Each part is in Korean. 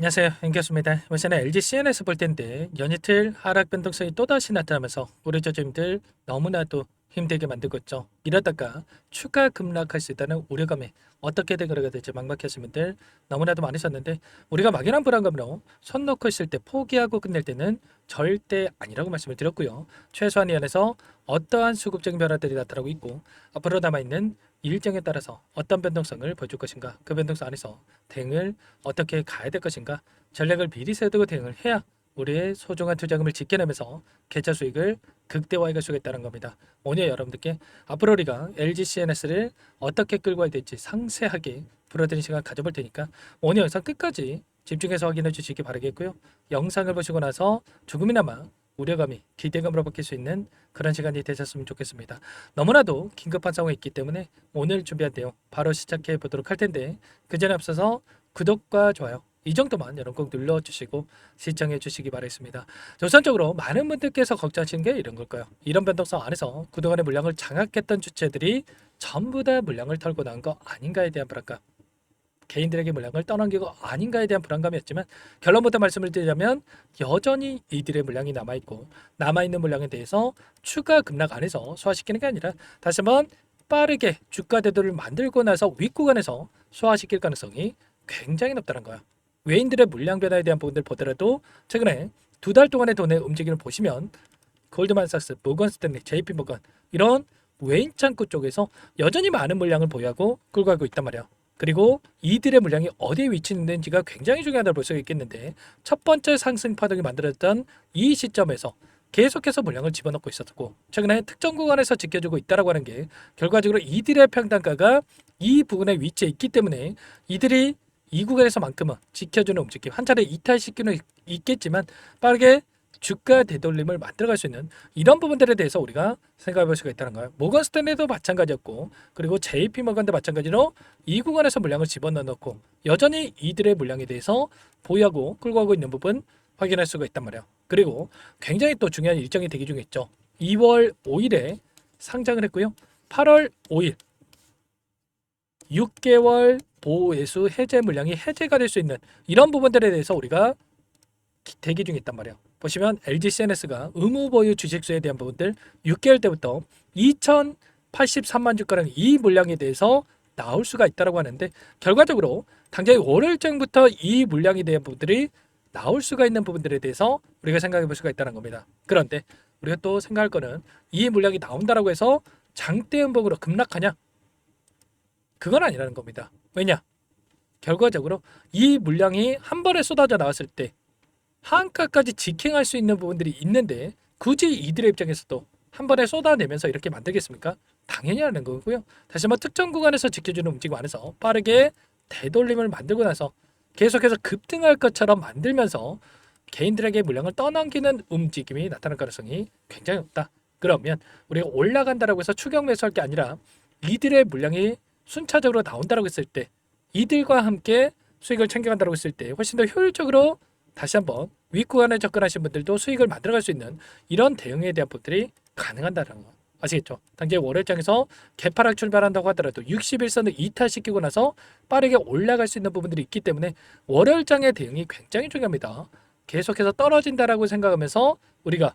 안녕하세요. 윤교수입니다. 이번 시간에 LG CNS 볼 텐데 연이틀 하락 변동성이 또다시 나타나면서 우리 저주님들 너무나도 힘들게 만들고 있죠. 이러다가 추가 급락할 수 있다는 우려감에 어떻게 대응을 될지 막막하신 분들 너무나도 많으셨는데 우리가 막연한 불안감으로 손 놓고 있을 때 포기하고 끝낼 때는 절대 아니라고 말씀을 드렸고요. 최소한 이 안에서 어떠한 수급적인 변화들이 나타나고 있고 앞으로 남아있는 일정에 따라서 어떤 변동성을 보여줄 것인가 그 변동성 안에서 대응을 어떻게 가야 될 것인가 전략을 미리 세우고 대응을 해야 우리의 소중한 투자금을 지켜내면서 계좌 수익을 극대화해 갈 수가 있다는 겁니다. 오늘 여러분들께 앞으로 우리가 LG CNS를 어떻게 끌고 와야 될지 상세하게 풀어드리는 시간 가져볼 테니까 오늘 영상 끝까지 집중해서 확인해 주시기 바라겠고요. 영상을 보시고 나서 조금이나마 우려감이 기대감으로 바뀔 수 있는 그런 시간이 되셨으면 좋겠습니다. 너무나도 긴급한 상황이 있기 때문에 오늘 준비한 내용 바로 시작해 보도록 할 텐데 그 전에 앞서서 구독과 좋아요 이 정도만 여러분 꼭 눌러주시고 시청해 주시기 바라겠습니다. 우선적으로 많은 분들께서 걱정하시는 게 이런 걸까요? 이런 변동성 안에서 그동안의 물량을 장악했던 주체들이 전부 다 물량을 털고 나온 거 아닌가에 대한 불안감 개인들에게 물량을 떠넘기고 아닌가에 대한 불안감이었지만 결론부터 말씀을 드리자면 여전히 이들의 물량이 남아 있고 남아 있는 물량에 대해서 추가 급락 안에서 소화시키는 게 아니라 다시 한번 빠르게 주가 대도를 만들고 나서 윗구간에서 소화시킬 가능성이 굉장히 높다는 거야. 외인들의 물량 변화에 대한 부분들 보더라도 최근에 두 달 동안의 돈의 움직임을 보시면 골드만삭스, 모건스탠리, JP 모건 이런 외인 창구 쪽에서 여전히 많은 물량을 보유하고 끌고 가고 있단 말이야. 그리고 이들의 물량이 어디에 위치했는지가 굉장히 중요하다고 볼 수 있겠는데 첫 번째 상승 파동이 만들어졌던 이 시점에서 계속해서 물량을 집어넣고 있었고 최근에 특정 구간에서 지켜주고 있다라고 하는 게 결과적으로 이들의 평단가가 이 부분에 위치해 있기 때문에 이들이 이 구간에서만큼은 지켜주는 움직임 한 차례 이탈시키는 있겠지만 빠르게 주가 되돌림을 만들어갈 수 있는 이런 부분들에 대해서 우리가 생각해 볼 수가 있다는 거예요. 모건 스탠리도 마찬가지였고 그리고 JP 모건도 마찬가지로 이 구간에서 물량을 집어넣고 여전히 이들의 물량에 대해서 보유하고 끌고 가고 있는 부분 확인할 수가 있단 말이에요. 그리고 굉장히 또 중요한 일정이 대기 중에 있죠. 2월 5일에 상장을 했고요. 8월 5일 6개월 보호예수 해제 물량이 해제가 될 수 있는 이런 부분들에 대해서 우리가 기- 대기 중에 있단 말이에요. 보시면 LG CNS가 의무 보유 주식수에 대한 부분들 6개월 때부터 2,083만 주가량 이 물량에 대해서 나올 수가 있다라고 하는데 결과적으로 당장 월요일장부터 이 물량에 대한 부분들이 나올 수가 있는 부분들에 대해서 우리가 생각해 볼 수가 있다는 겁니다. 그런데 우리가 또 생각할 거는 이 물량이 나온다라고 해서 장대 음봉으로 급락하냐? 그건 아니라는 겁니다. 왜냐? 결과적으로 이 물량이 한 번에 쏟아져 나왔을 때 한가까지 직행할 수 있는 부분들이 있는데 굳이 이들의 입장에서도 한 번에 쏟아내면서 이렇게 만들겠습니까? 당연히 하는 거고요. 다시 한번 특정 구간에서 지켜주는 움직임 안에서 빠르게 되돌림을 만들고 나서 계속해서 급등할 것처럼 만들면서 개인들에게 물량을 떠넘기는 움직임이 나타날 가능성이 굉장히 높다. 그러면 우리가 올라간다라고 해서 추격 매수할 게 아니라 이들의 물량이 순차적으로 나온다라고 했을 때 이들과 함께 수익을 챙겨간다고 했을 때 훨씬 더 효율적으로 다시 한번 윗구간에 접근하신 분들도 수익을 만들어갈 수 있는 이런 대응에 대한 부분들이 가능한다는 거 아시겠죠? 당장 월요일장에서 개파락 출발한다고 하더라도 61선을 이탈시키고 나서 빠르게 올라갈 수 있는 부분들이 있기 때문에 월요일장의 대응이 굉장히 중요합니다. 계속해서 떨어진다라고 생각하면서 우리가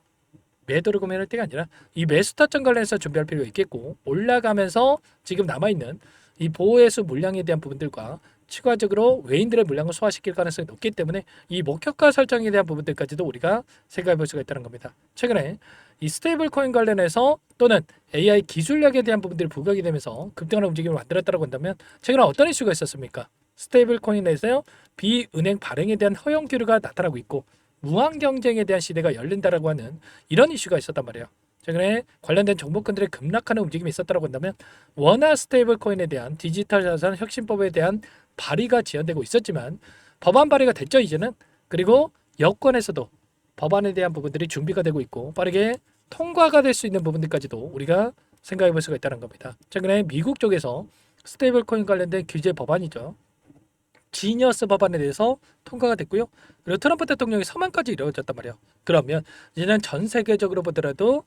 매도를 고민할 때가 아니라 이 매수 타점 관련해서 준비할 필요가 있겠고 올라가면서 지금 남아있는 이 보호해수 물량에 대한 부분들과 추가적으로 외인들의 물량을 소화시킬 가능성이 높기 때문에 이 목표가 설정에 대한 부분들까지도 우리가 생각해 볼 수가 있다는 겁니다. 최근에 이 스테이블 코인 관련해서 또는 AI 기술력에 대한 부분들이 부각이 되면서 급등하는 움직임을 만들었다고 한다면 최근에 어떤 이슈가 있었습니까? 스테이블 코인에서 비은행 발행에 대한 허용 기류가 나타나고 있고 무한 경쟁에 대한 시대가 열린다라고 하는 이런 이슈가 있었단 말이에요. 최근에 관련된 정보권들의 급락하는 움직임이 있었다고 한다면 원화 스테이블 코인에 대한 디지털 자산 혁신법에 대한 발의가 지연되고 있었지만 법안 발의가 됐죠 이제는 그리고 여권에서도 법안에 대한 부분들이 준비가 되고 있고 빠르게 통과가 될 수 있는 부분들까지도 우리가 생각해 볼 수가 있다는 겁니다. 최근에 미국 쪽에서 스테이블 코인 관련된 규제 법안이죠. 지니어스 법안에 대해서 통과가 됐고요. 그리고 트럼프 대통령의 서명까지 이루어졌단 말이에요. 그러면 이제는 전 세계적으로 보더라도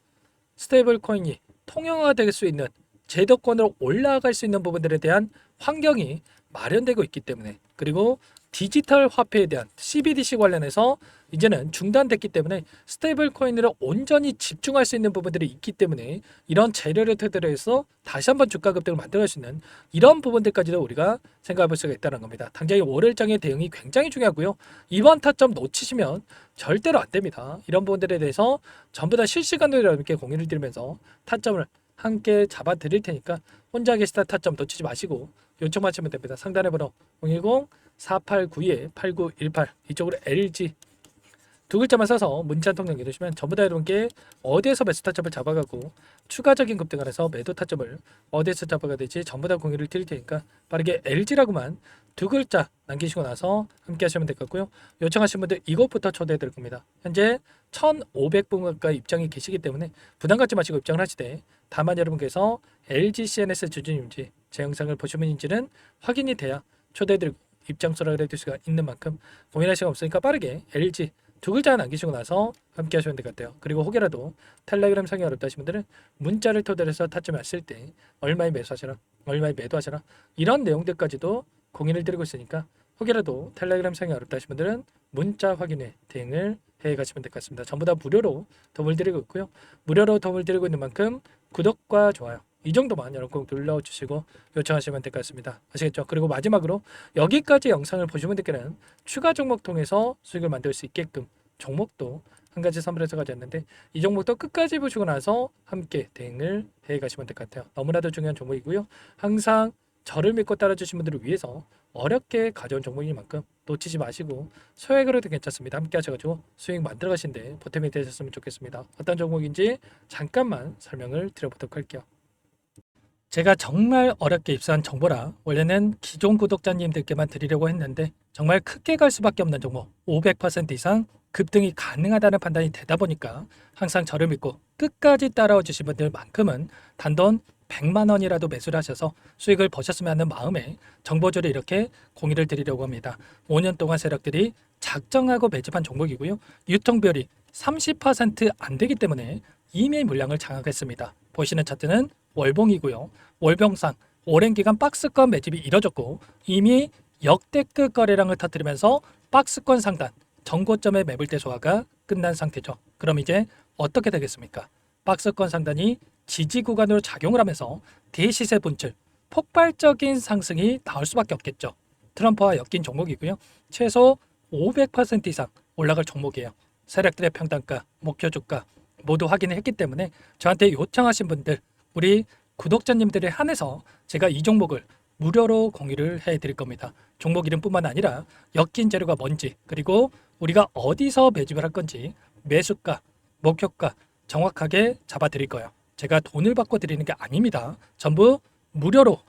스테이블 코인이 통용화가 될수 있는 제도권으로 올라갈 수 있는 부분들에 대한 환경이 마련되고 있기 때문에 그리고 디지털 화폐에 대한 CBDC 관련해서 이제는 중단됐기 때문에 스테이블 코인으로 온전히 집중할 수 있는 부분들이 있기 때문에 이런 재료를 토대로 해서 다시 한번 주가 급등을 만들어갈 수 있는 이런 부분들까지도 우리가 생각해 볼 수가 있다는 겁니다. 당장의 월요일장의 대응이 굉장히 중요하고요. 이번 타점 놓치시면 절대로 안 됩니다. 이런 부분들에 대해서 전부 다 실시간으로 여러분께 공유를 드리면서 타점을 함께 잡아 드릴 테니까 혼자 계시다 타점 놓치지 마시고 요청하시면 됩니다. 상단의 번호 010 4892에 8918 이쪽으로 LG 두 글자만 써서 문자 한통 남겨주시면 전부 다 여러분께 어디에서 매수 타점을 잡아가고 추가적인 급등을 해서 매도 타점을 어디에서 잡아가 될지 전부 다 공유를 드릴 테니까 빠르게 LG라고만 두 글자 남기시고 나서 함께 하시면 될 것 같고요. 요청하신 분들 이것부터 초대해 드릴 겁니다. 현재 1,500분 가까이 입장이 계시기 때문에 부담 갖지 마시고 입장을 하시되 다만 여러분께서 LG CNS 주주님인지 제 영상을 보신 분인지는 확인이 돼야 초대해 드리고 입장 수락을 해둘 수가 있는 만큼 고민할 시간 없으니까 빠르게 LG 두 글자 남기시고 나서 함께 하시면 될 것 같아요. 그리고 혹여라도 텔레그램 상이 어렵다 하신 분들은 문자를 토대로 해서 타점이 왔을 때 얼마에 매수하시라, 얼마에 매도하시라 이런 내용들까지도 공유를 드리고 있으니까 혹여라도 텔레그램 상이 어렵다 하신 분들은 문자 확인에 대응을 해 가시면 될 것 같습니다. 전부 다 무료로 도움을 드리고 있고요. 무료로 도움을 드리고 있는 만큼 구독과 좋아요 이 정도만 여러분 꼭 눌러주시고 요청하시면 될 것 같습니다. 아시겠죠? 그리고 마지막으로 여기까지 영상을 보신 분들께는 추가 종목 통해서 수익을 만들 수 있게끔 종목도 한 가지 선물해서 가져왔는데 이 종목도 끝까지 보시고 나서 함께 대응을 해 가시면 될 것 같아요. 너무나도 중요한 종목이고요. 항상 저를 믿고 따라주신 분들을 위해서 어렵게 가져온 종목인 만큼 놓치지 마시고 소액으로도 괜찮습니다. 함께 하셔가지고 수익 만들어 가신데 보탬이 되셨으면 좋겠습니다. 어떤 종목인지 잠깐만 설명을 드려보도록 할게요. 제가 정말 어렵게 입수한 정보라 원래는 기존 구독자님들께만 드리려고 했는데 정말 크게 갈 수밖에 없는 종목 500% 이상 급등이 가능하다는 판단이 되다 보니까 항상 저를 믿고 끝까지 따라와 주신 분들만큼은 단돈 100만 원이라도 매수를 하셔서 수익을 버셨으면 하는 마음에 정보주를 이렇게 공유를 드리려고 합니다. 5년 동안 세력들이 작정하고 매집한 종목이고요. 유통비율이 30%안 되기 때문에 이미 물량을 장악했습니다. 보시는 차트는 월봉이고요. 월봉상 오랜 기간 박스권 매집이 이뤄졌고 이미 역대급 거래량을 터뜨리면서 박스권 상단 정고점의 매물대 소화가 끝난 상태죠. 그럼 이제 어떻게 되겠습니까? 박스권 상단이 지지 구간으로 작용을 하면서 대시세 분출 폭발적인 상승이 나올 수밖에 없겠죠. 트럼프와 엮인 종목이고요. 최소 500% 이상 올라갈 종목이에요. 세력들의 평단가, 목표 주가 모두 확인을 했기 때문에 저한테 요청하신 분들 우리 구독자님들에 한해서 제가 이 종목을 무료로 공유를 해 드릴 겁니다. 종목 이름뿐만 아니라 엮인 재료가 뭔지 그리고 우리가 어디서 매집을 할 건지 매수가, 목표가 정확하게 잡아 드릴 거예요. 제가 돈을 받고 드리는 게 아닙니다. 전부 무료로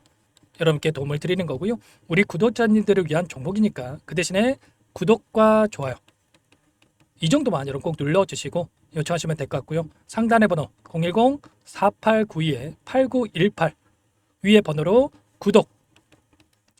여러분께 도움을 드리는 거고요. 우리 구독자님들을 위한 종목이니까 그 대신에 구독과 좋아요 이 정도만 여러분 꼭 눌러주시고 요청하시면 될 것 같고요. 상단의 번호 010-4892-8918 위에 번호로 구독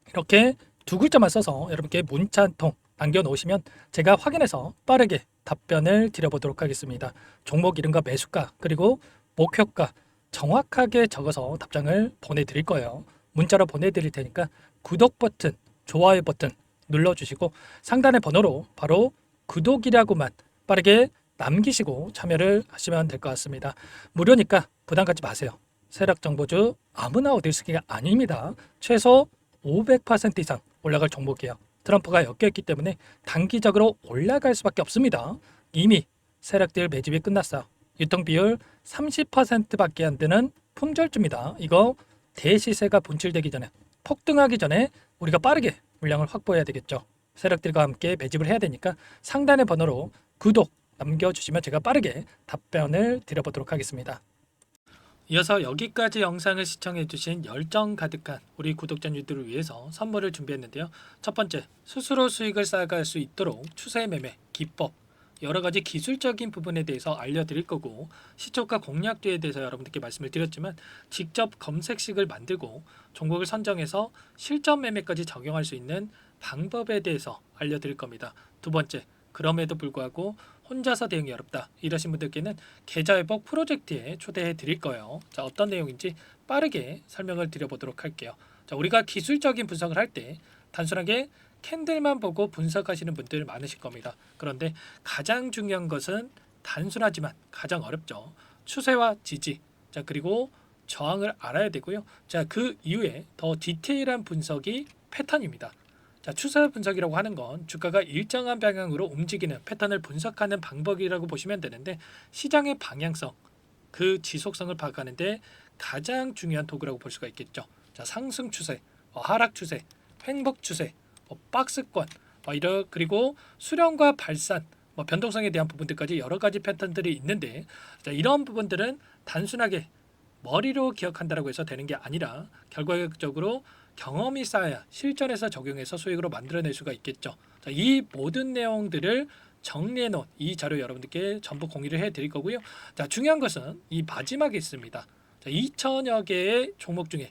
이렇게 두 글자만 써서 여러분께 문자 한 통 남겨놓으시면 제가 확인해서 빠르게 답변을 드려보도록 하겠습니다. 종목 이름과 매수가 그리고 목표가 정확하게 적어서 답장을 보내드릴 거예요. 문자로 보내드릴 테니까 구독 버튼, 좋아요 버튼 눌러주시고 상단의 번호로 바로 구독이라고만 빠르게 남기시고 참여를 하시면 될 것 같습니다. 무료니까 부담 갖지 마세요. 세력 정보주 아무나 수 있는 게 아닙니다. 최소 500% 이상 올라갈 종목이에요. 트럼프가 엮여있기 때문에 단기적으로 올라갈 수밖에 없습니다. 이미 세력들 매집이 끝났어요. 유통 비율 30%밖에 안 되는 품절주입니다. 이거 대시세가 분출되기 전에 폭등하기 전에 우리가 빠르게 물량을 확보해야 되겠죠. 세력들과 함께 매집을 해야 되니까 상단의 번호로 구독 남겨주시면 제가 빠르게 답변을 드려보도록 하겠습니다. 이어서 여기까지 영상을 시청해주신 열정 가득한 우리 구독자님들을 위해서 선물을 준비했는데요. 첫 번째, 스스로 수익을 쌓아갈 수 있도록 추세 매매 기법 여러 가지 기술적인 부분에 대해서 알려드릴 거고 시초가 공략도에 대해서 여러분들께 말씀을 드렸지만 직접 검색식을 만들고 종목을 선정해서 실전 매매까지 적용할 수 있는 방법에 대해서 알려드릴 겁니다. 두 번째, 그럼에도 불구하고 혼자서 대응이 어렵다 이러신 분들께는 계좌 회복 프로젝트에 초대해 드릴 거예요. 자 어떤 내용인지 빠르게 설명을 드려보도록 할게요. 자 우리가 기술적인 분석을 할 때 단순하게 캔들만 보고 분석하시는 분들 많으실 겁니다. 그런데 가장 중요한 것은 단순하지만 가장 어렵죠. 추세와 지지. 자, 그리고 저항을 알아야 되고요. 자, 그 이후에 더 디테일한 분석이 패턴입니다. 자, 추세 분석이라고 하는 건 주가가 일정한 방향으로 움직이는 패턴을 분석하는 방법이라고 보시면 되는데 시장의 방향성, 그 지속성을 파악하는데 가장 중요한 도구라고 볼 수가 있겠죠. 자, 상승 추세, 어, 하락 추세, 횡복 추세, 뭐 박스권, 어, 이러 그리고 수렴과 발산, 뭐 변동성에 대한 부분들까지 여러 가지 패턴들이 있는데 자, 이런 부분들은 단순하게 머리로 기억한다라고 해서 되는 게 아니라 결과적으로 경험이 쌓아야 실전에서 적용해서 수익으로 만들어낼 수가 있겠죠. 자, 이 모든 내용들을 정리해 놓은 이 자료 여러분들께 전부 공유를 해 드릴 거고요. 자, 중요한 것은 이 마지막에 있습니다. 자, 2천여 개의 종목 중에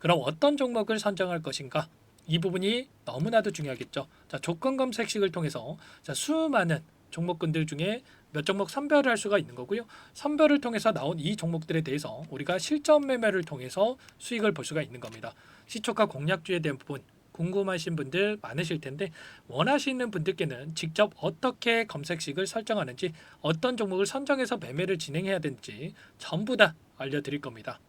그럼 어떤 종목을 선정할 것인가? 이 부분이 너무나도 중요하겠죠. 자, 조건 검색식을 통해서 자, 수많은 종목군들 중에 몇 종목 선별을 할 수가 있는 거고요. 선별을 통해서 나온 이 종목들에 대해서 우리가 실전 매매를 통해서 수익을 볼 수가 있는 겁니다. 시초가 공략주에 대한 부분 궁금하신 분들 많으실 텐데 원하시는 분들께는 직접 어떻게 검색식을 설정하는지 어떤 종목을 선정해서 매매를 진행해야 되는지 전부 다 알려드릴 겁니다.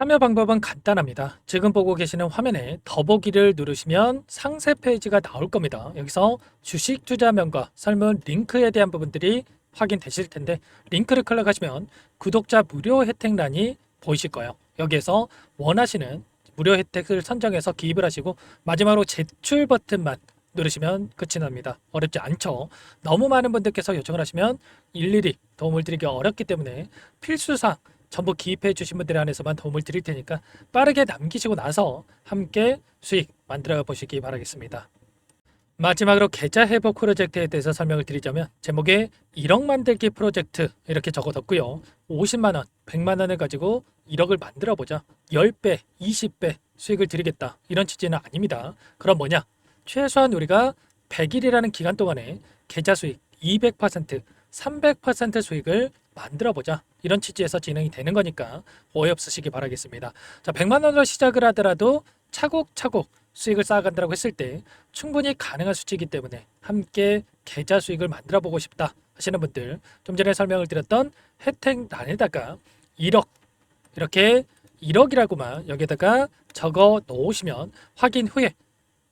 참여 방법은 간단합니다. 지금 보고 계시는 화면에 더보기를 누르시면 상세 페이지가 나올 겁니다. 여기서 주식 투자명과 설문 링크에 대한 부분들이 확인되실 텐데 링크를 클릭하시면 구독자 무료 혜택란이 보이실 거예요. 여기에서 원하시는 무료 혜택을 선정해서 기입을 하시고 마지막으로 제출 버튼만 누르시면 끝이 납니다. 어렵지 않죠? 너무 많은 분들께서 요청을 하시면 일일이 도움을 드리기 어렵기 때문에 필수상 전부 기입해 주신 분들 안에서만 도움을 드릴 테니까 빠르게 남기시고 나서 함께 수익 만들어 보시기 바라겠습니다. 마지막으로 계좌 회복 프로젝트에 대해서 설명을 드리자면 제목에 1억 만들기 프로젝트 이렇게 적어뒀고요. 50만 원, 100만 원을 가지고 1억을 만들어 보자. 10배, 20배 수익을 드리겠다. 이런 취지는 아닙니다. 그럼 뭐냐? 최소한 우리가 100일이라는 기간 동안에 계좌 수익 200%, 300% 수익을 만들어 보자. 이런 취지에서 진행이 되는 거니까 오해 없으시기 바라겠습니다. 자, 100만 원으로 시작을 하더라도 차곡차곡 수익을 쌓아간다고 했을 때 충분히 가능한 수치이기 때문에 함께 계좌 수익을 만들어 보고 싶다 하시는 분들 좀 전에 설명을 드렸던 혜택란에다가 1억 이렇게 1억이라고만 여기다가 적어 놓으시면 확인 후에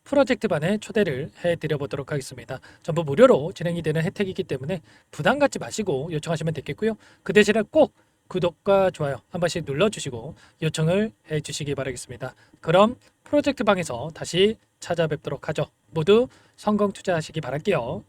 프로젝트 반에 초대를 해 드려 보도록 하겠습니다. 전부 무료로 진행이 되는 혜택이기 때문에 부담 갖지 마시고 요청하시면 되겠고요. 그 대신에 꼭 구독과 좋아요 한 번씩 눌러주시고 요청을 해 주시기 바라겠습니다. 그럼 프로젝트 방에서 다시 찾아뵙도록 하죠. 모두 성공 투자하시기 바랄게요.